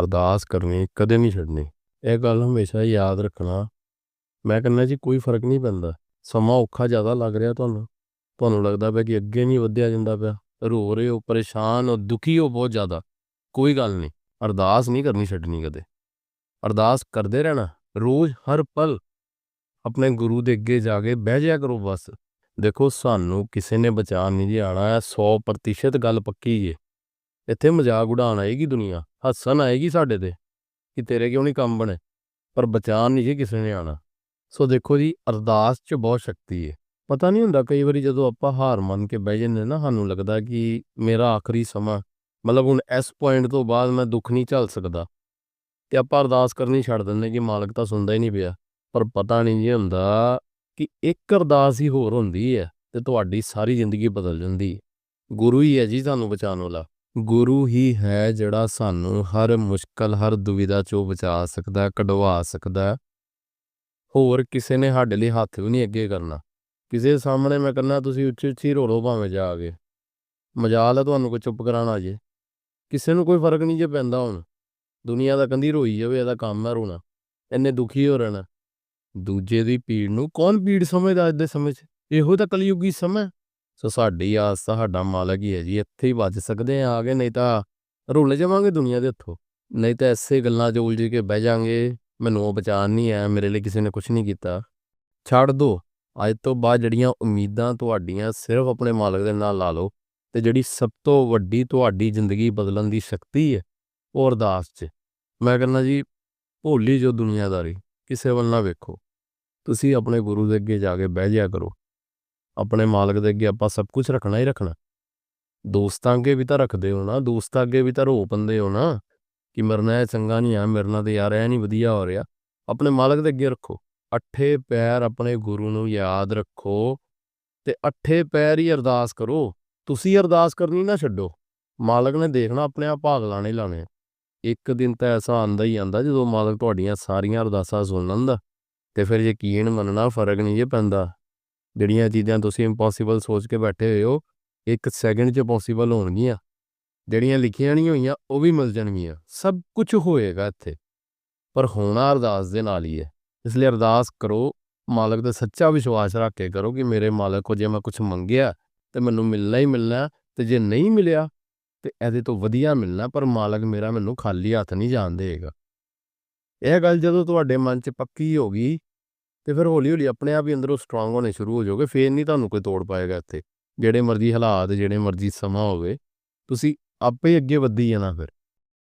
ਅਰਦਾਸ ਕਰਨੀ, ਕਦੇ ਨਹੀਂ ਛੱਡਣੀ। ਇਹ ਗੱਲ ਹਮੇਸ਼ਾ ਯਾਦ ਰੱਖਣਾ। ਮੈਂ ਕਹਿੰਦਾ ਜੀ, ਕੋਈ ਫ਼ਰਕ ਨਹੀਂ ਪੈਂਦਾ। ਸਮਾਂ ਔਖਾ ਜ਼ਿਆਦਾ ਲੱਗ ਰਿਹਾ ਤੁਹਾਨੂੰ। ਤੁਹਾਨੂੰ ਲੱਗਦਾ ਪਿਆ ਕਿ ਅੱਗੇ ਨਹੀਂ ਵਧਿਆ ਜਾਂਦਾ ਪਿਆ। ਰੋ ਰਹੇ ਹੋ, ਪਰੇਸ਼ਾਨ ਹੋ, ਦੁਖੀ ਹੋ ਬਹੁਤ ਜ਼ਿਆਦਾ। ਕੋਈ ਗੱਲ ਨਹੀਂ। ਅਰਦਾਸ ਨਹੀਂ ਕਰਨੀ ਛੱਡਣੀ ਕਦੇ। ਅਰਦਾਸ ਕਰਦੇ ਰਹਿਣਾ। ਰੋਜ਼ ਹਰ ਪਲ ਆਪਣੇ ਗੁਰੂ ਦੇ ਅੱਗੇ ਜਾ ਕੇ ਬਹਿ ਜਾਇਆ ਕਰੋ ਬਸ। ਦੇਖੋ, ਸਾਨੂੰ ਕਿਸੇ ਨੇ ਬਚਾਉਣ ਨਹੀਂ ਜੀ ਆਣਾ ਹੈ 100% ਗੱਲ ਪੱਕੀ ਏ ਇੱਥੇ ਮਜ਼ਾਕ ਉਡਾਣ ਆਏਗੀ ਦੁਨੀਆ, ਹੱਸਣ ਆਏਗੀ ਸਾਡੇ ਤੇ, ਕਿ ਤੇਰੇ ਕਿਉਂ ਨਹੀਂ ਕੰਮ ਬਣੇ? ਪਰ ਬਚਾਉਣ ਨਹੀਂ ਜੀ ਕਿਸੇ ਨੇ ਆਣਾ ਸੋ ਦੇਖੋ ਜੀ, ਅਰਦਾਸ 'ਚ ਬਹੁਤ ਸ਼ਕਤੀ ਹੈ ਪਤਾ ਨਹੀਂ ਹੁੰਦਾ ਕਈ ਵਾਰੀ ਜਦੋਂ ਆਪਾਂ ਹਾਰ ਮੰਨ ਕੇ ਬਹਿ ਜਾਂਦੇ ਨਾ, ਸਾਨੂੰ ਲੱਗਦਾ ਕਿ ਮੇਰਾ ਆਖਰੀ ਸਮਾਂ, ਮਤਲਬ ਹੁਣ ਇਸ ਪੁਆਇੰਟ ਤੋਂ ਬਾਅਦ ਮੈਂ ਦੁੱਖ ਨਹੀਂ ਝੱਲ ਸਕਦਾ। ਤੇ ਆਪਾਂ ਅਰਦਾਸ ਕਰਨੀ ਛੱਡ ਦਿੰਦੇ ਕਿ ਮਾਲਕ ਤਾਂ ਸੁਣਦਾ ਹੀ ਨਹੀਂ ਪਿਆ। ਪਰ ਪਤਾ ਨਹੀਂ ਜੀ ਹੁੰਦਾ ਕਿ ਇੱਕ ਅਰਦਾਸ ਹੀ ਹੋਰ ਹੁੰਦੀ ਹੈ ਤੇ ਤੁਹਾਡੀ ਸਾਰੀ ਜ਼ਿੰਦਗੀ ਬਦਲ ਜਾਂਦੀ ਹੈ। ਗੁਰੂ ਹੀ ਹੈ ਜੀ ਤੁਹਾਨੂੰ ਬਚਾਉਣ ਵਾਲਾ। ਗੁਰੂ ਹੀ ਹੈ ਜਿਹੜਾ ਸਾਨੂੰ ਹਰ ਮੁਸ਼ਕਲ, ਹਰ ਦੁਵਿਧਾ ਚੋਂ ਬਚਾ ਸਕਦਾ, ਕਢਵਾ ਸਕਦਾ ਹੋਰ ਕਿਸੇ ਨੇ ਸਾਡੇ ਲਈ ਹੱਥ ਵੀ ਨਹੀਂ ਅੱਗੇ ਕਰਨਾ। ਕਿਸੇ ਸਾਹਮਣੇ ਮੈਂ ਕਹਿੰਦਾ, ਤੁਸੀਂ ਉੱਚੀ ਉੱਚੀ ਰੋਲੋ ਭਾਵੇਂ ਜਾ ਕੇ। ਮਜਾਲ ਹੈ ਤੁਹਾਨੂੰ ਕੋਈ ਚੁੱਪ ਕਰਾਣਾ ਜੇ। ਕਿਸੇ ਨੂੰ ਕੋਈ ਫ਼ਰਕ ਨਹੀਂ ਜੇ ਪੈਂਦਾ ਹੁਣ। ਦੁਨੀਆ ਦਾ ਕੰਦੀ ਰੋਈ ਜਾਵੇ, ਇਹਦਾ ਕੰਮ ਹੈ ਰੋਣਾ। ਇੰਨੇ ਦੁਖੀ ਹੋ ਰਹਿਣਾ। ਦੂਜੇ ਦੀ ਪੀੜ ਨੂੰ ਕੌਣ ਪੀੜ ਸਮਝਦਾ ਅੱਜ ਦੇ ਸਮੇਂ 'ਚ? ਇਹੋ ਤਾਂ ਕਲਯੁਗੀ ਸਮਾਂ ਸੋ ਸਾਡੀ ਆਸ ਸਾਡਾ ਮਾਲਕ ਹੀ ਹੈ ਜੀ, ਇੱਥੇ ਹੀ ਬਚ ਸਕਦੇ ਆ ਆਗੇ, ਨਹੀਂ ਤਾਂ ਰੁੱਲ ਜਾਵਾਂਗੇ ਦੁਨੀਆ ਦੇ ਹੱਥੋਂ ਨਹੀਂ ਤਾਂ ਐਸੇ ਗੱਲਾਂ 'ਚ ਉਲਝ ਕੇ ਬਹਿ ਜਾਾਂਗੇ, ਮੈਨੂੰ ਉਹ ਬਚਾਨ ਨਹੀਂ ਆਇਆ, ਮੇਰੇ ਲਈ ਕਿਸੇ ਨੇ ਕੁਝ ਨਹੀਂ ਕੀਤਾ। ਛੱਡ ਦੋ, ਅੱਜ ਤੋਂ ਬਾਅਦ ਜਿਹੜੀਆਂ ਉਮੀਦਾਂ ਤੁਹਾਡੀਆਂ ਸਿਰਫ ਆਪਣੇ ਮਾਲਕ ਦੇ ਨਾਲ ਲਾ ਲਓ ਤੇ ਜਿਹੜੀ ਸਭ ਤੋਂ ਵੱਡੀ ਤੁਹਾਡੀ ਜ਼ਿੰਦਗੀ ਬਦਲਣ ਦੀ ਸ਼ਕਤੀ ਹੈ, ਉਹ ਅਰਦਾਸ 'ਚ। ਮੈਂ ਕਹਿੰਦਾ ਜੀ, ਭੋਲੀ ਜੋ ਦੁਨੀਆਦਾਰੀ, ਕਿਸੇ ਵੱਲ ਨਾ ਵੇਖੋ। ਤੁਸੀਂ ਆਪਣੇ ਗੁਰੂ ਦੇ ਅੱਗੇ ਜਾ ਕੇ ਬਹਿ ਜਾਇਆ ਕਰੋ। ਆਪਣੇ ਮਾਲਕ ਦੇ ਅੱਗੇ ਆਪਾਂ ਸਭ ਕੁਝ ਰੱਖਣਾ ਹੀ ਰੱਖਣਾ। ਦੋਸਤਾਂ ਅੱਗੇ ਵੀ ਤਾਂ ਰੱਖਦੇ ਹੋ ਨਾ, ਦੋਸਤਾਂ ਅੱਗੇ ਵੀ ਤਾਂ ਰੋ ਪੰਦੇ ਹੋ ਨਾ ਕਿ ਮਰਨਾ ਹੈ ਚੰਗਾ ਨਹੀਂ ਆ, ਮੇਰੇ ਨਾਲ ਤੇ ਯਾਰ ਇਹ ਨਹੀਂ ਵਧੀਆ ਹੋ ਰਿਹਾ। ਆਪਣੇ ਮਾਲਕ ਦੇ ਅੱਗੇ ਰੱਖੋ, ਅੱਠੇ ਪੈਰ ਆਪਣੇ ਗੁਰੂ ਨੂੰ ਯਾਦ ਰੱਖੋ ਤੇ ਅੱਠੇ ਪੈਰ ਹੀ ਅਰਦਾਸ ਕਰੋ, ਤੁਸੀਂ ਅਰਦਾਸ ਕਰਨੀ ਨਾ ਛੱਡੋ। ਮਾਲਕ ਨੇ ਦੇਖਣਾ, ਆਪਣੇ ਆਪ ਭਾਗ ਲਾਣੇ ਹੀ ਲਾਣੇ ਇੱਕ ਦਿਨ ਤਾਂ ਐਸਾ ਆਂਦਾ ਹੀ ਆਂਦਾ ਜਦੋਂ ਮਾਲਕ ਤੁਹਾਡੀਆਂ ਸਾਰੀਆਂ ਅਰਦਾਸਾਂ ਸੁਣ ਲੈਂਦਾ ਤੇ ਫਿਰ ਯਕੀਨ ਮੰਨਣਾ ਫ਼ਰਕ ਨਹੀਂ ਜੇ ਪੈਂਦਾ। ਜਿਹੜੀਆਂ ਚੀਜ਼ਾਂ ਤੁਸੀਂ ਇੰਪੋਸੀਬਲ ਸੋਚ ਕੇ ਬੈਠੇ ਹੋਏ ਹੋ, ਇੱਕ ਸੈਕਿੰਡ 'ਚ ਪੋਸੀਬਲ ਹੋਣਗੀਆਂ। ਜਿਹੜੀਆਂ ਲਿਖੀਆਂ ਨਹੀਂ ਹੋਈਆਂ, ਉਹ ਵੀ ਮਿਲ ਜਾਣਗੀਆਂ। ਸਭ ਕੁਝ ਹੋਏਗਾ ਇੱਥੇ। ਪਰ ਹੋਣਾ ਅਰਦਾਸ ਦੇ ਨਾਲ ਹੀ ਹੈ। ਇਸ ਲਈ ਅਰਦਾਸ ਕਰੋ, ਮਾਲਕ ਦਾ ਸੱਚਾ ਵਿਸ਼ਵਾਸ ਰੱਖ ਕੇ ਕਰੋ ਕਿ ਮੇਰੇ ਮਾਲਕ ਕੋ ਜੇ ਮੈਂ ਕੁਝ ਮੰਗਿਆ, ਤੇ ਮੈਨੂੰ ਮਿਲਣਾ ਹੀ ਮਿਲਣਾ, ਤੇ ਜੇ ਨਹੀਂ ਮਿਲਿਆ, ਤੇ ਇਹਦੇ ਤੋਂ ਵਧੀਆ ਮਿਲਣਾ, ਪਰ ਮਾਲਕ ਮੇਰਾ ਮੈਨੂੰ ਖਾਲੀ ਹੱਥ ਨਹੀਂ ਜਾਣ ਦੇਗਾ। ਇਹ ਗੱਲ ਜਦੋਂ ਤੁਹਾਡੇ ਮਨ 'ਚ ਪੱਕੀ ਹੋ ਗਈ ਤੇ ਫਿਰ ਹੌਲੀ ਹੌਲੀ ਆਪਣੇ ਆਪ ਹੀ ਅੰਦਰੋਂ ਸਟਰੋਂਗ ਹੋਣੇ ਸ਼ੁਰੂ ਹੋ ਜਾਓਗੇ, ਫੇਰ ਨਹੀਂ ਤੁਹਾਨੂੰ ਕੋਈ ਤੋੜ ਪਾਏਗਾ ਇੱਥੇ। ਜਿਹੜੇ ਮਰਜ਼ੀ ਹਾਲਾਤ, ਜਿਹੜੇ ਮਰਜ਼ੀ ਸਮਾਂ ਹੋਵੇ, ਤੁਸੀਂ ਆਪੇ ਹੀ ਅੱਗੇ ਵਧੀ ਜਾਣਾ ਫਿਰ।